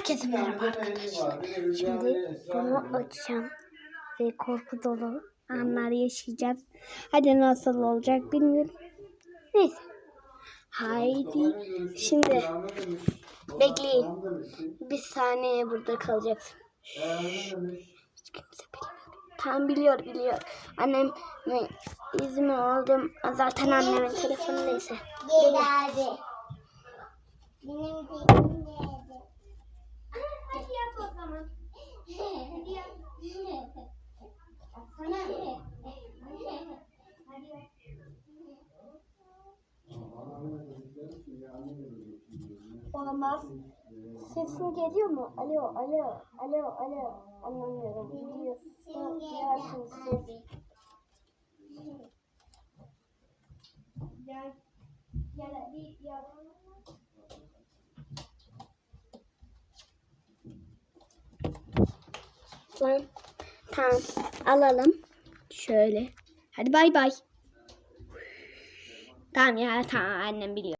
Herkese merhaba arkadaşlar. Şimdi bunu açacağım. Ve korku dolu anlar yaşayacağız. Hadi nasıl olacak bilmiyorum. Neyse. Haydi. Şimdi bekleyin. Bir saniye burada kalacaksın. Hiç kimse bilmiyor. Tam biliyor biliyor. Annem izin aldım. Zaten annemin telefonu neyse. Geldi. Benim Olamaz. Sesim geliyor mu? Alo, alo, alo, alo. Anlamıyorum. Gidiyor. Duyarsınız siz. Gel. Gel. Lan. Tamam. Alalım. Şöyle. Hadi bay bay. Tamam ya tamam annem biliyor.